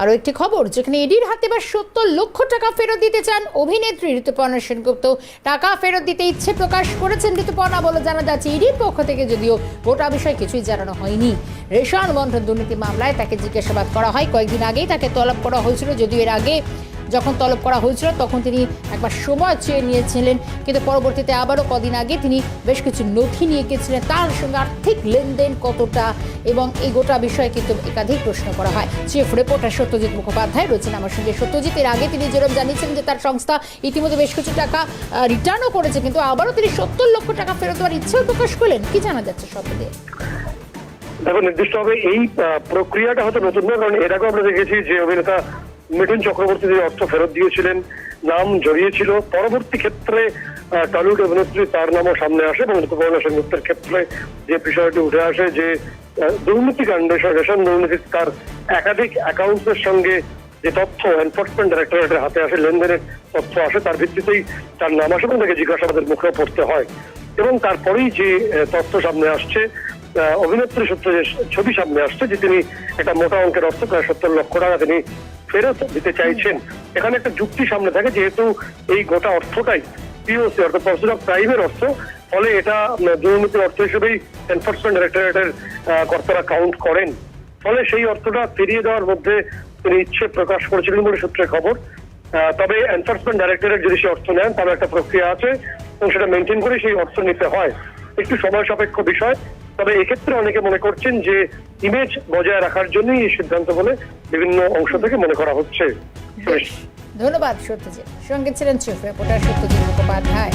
আরও একটি খবর, যেখানে ইডির হাতে বা সত্তর লক্ষ টাকা ফেরত দিতে চান অভিনেত্রী ঋতুপর্ণা সেনগুপ্ত। টাকা ফেরত দিতে ইচ্ছে প্রকাশ করেছেন ঋতুপর্ণা বলে জানা যাচ্ছে ইডির পক্ষ থেকে যদিও গোটা বিষয় কিছুই জানানো হয়নি। রেশন বন্ধন দুর্নীতি মামলায় তাকে জিজ্ঞাসাবাদ করা হয়। কয়েকদিন আগেই তাকে তলব করা হয়েছিল, যদিও এর আগে যখন তলব করা হয়েছিল, তখন তিনি একবার সময় চেয়ে নিয়েছিলেন। কিন্তু পরবর্তীতে আবারও কদিন আগে তিনি বেশ কিছু নথি নিয়ে গেছিলেন তার সঙ্গে আর্থিক লেনদেন কতটা এবং এই গোটা বিষয়ে কিন্তু একাধিক প্রশ্ন করা হয়। চিফ রিপোর্টার সত্যজিৎ মুখোপাধ্যায় রয়েছেন আমার সঙ্গে। সত্যজিৎ, এর আগে তিনি যেরকম জানিয়েছিলেন যে তার সংস্থা ইতিমধ্যে বেশ কিছু টাকা রিটার্নও করেছে, কিন্তু আবারও তিনি সত্তর লক্ষ টাকা ফেরত দেওয়ার ইচ্ছেও প্রকাশ করলেন। কি জানা যাচ্ছে সব দিয়ে দেখো, নির্দিষ্টভাবে এই প্রক্রিয়াটা হয়তো নতুন নয়, কারণ এর আগেও আমরা দেখেছি যে অভিনেতা মিঠুন চক্রবর্তী যে অর্থ ফেরত দিয়েছিলেন, নাম জড়িয়েছিল, পরবর্তী ক্ষেত্রে টলিউড অভিনেত্রী তার নামও সামনে আসে, এবং ঋতুপর্ণা সেনগুপ্তের ক্ষেত্রে যে বিষয়টি উঠে আসে যে দুর্নীতিকাণ্ডে রেশন দুর্নীতি তার একাধিক অ্যাকাউন্টসের সঙ্গে যে তথ্য এনফোর্সমেন্ট ডাইরেক্টরেটের হাতে আসে, লেনদেনের তথ্য আসে, তার ভিত্তিতেই তার নাম আসে এবং তাকে জিজ্ঞাসাবাদের মুখে পড়তে হয়। এবং তারপরেই যে তথ্য সামনে আসছে অভিনেত্রী সূত্রে যে ছবি সামনে আসছে, যে তিনি একটা মোটা অঙ্কের অর্থ প্রায় সত্তর লক্ষ টাকা তিনি ফেরত দিতে চাইছেন। এখানে একটা যুক্তি সামনে থাকে, যেহেতু এই গোটা অর্থটাই পিওসি অর্থাৎ পার্সন অফ ক্রাইমের অর্থ, ফলে এটা দুর্নীতির অর্থ হিসেবেই এনফোর্সমেন্ট ডাইরেক্টরেটের কর্তারা কাউন্ট করেন। ফলে সেই অর্থটা ফিরিয়ে দেওয়ার মধ্যে তিনি ইচ্ছে প্রকাশ করেছিলেন বলে সূত্রে খবর। তবে এনফোর্সমেন্ট ডাইরেক্টরেট যদি সেই অর্থ নেন তার একটা প্রক্রিয়া আছে, এবং সেটা মেনটেন করে সেই অর্থ নিতে হয়। একটু সময় সাপেক্ষ বিষয় তবে এক্ষেত্রে অনেকে মনে করছেন যে ইমেজ বজায় রাখার জন্যই এই সিদ্ধান্ত বলে বিভিন্ন অংশ থেকে মনে করা হচ্ছে। ধন্যবাদ সত্যজিৎ। সঙ্গে ছিলেন চিফ রিপোর্টার সত্যজিৎ মুখোপাধ্যায়।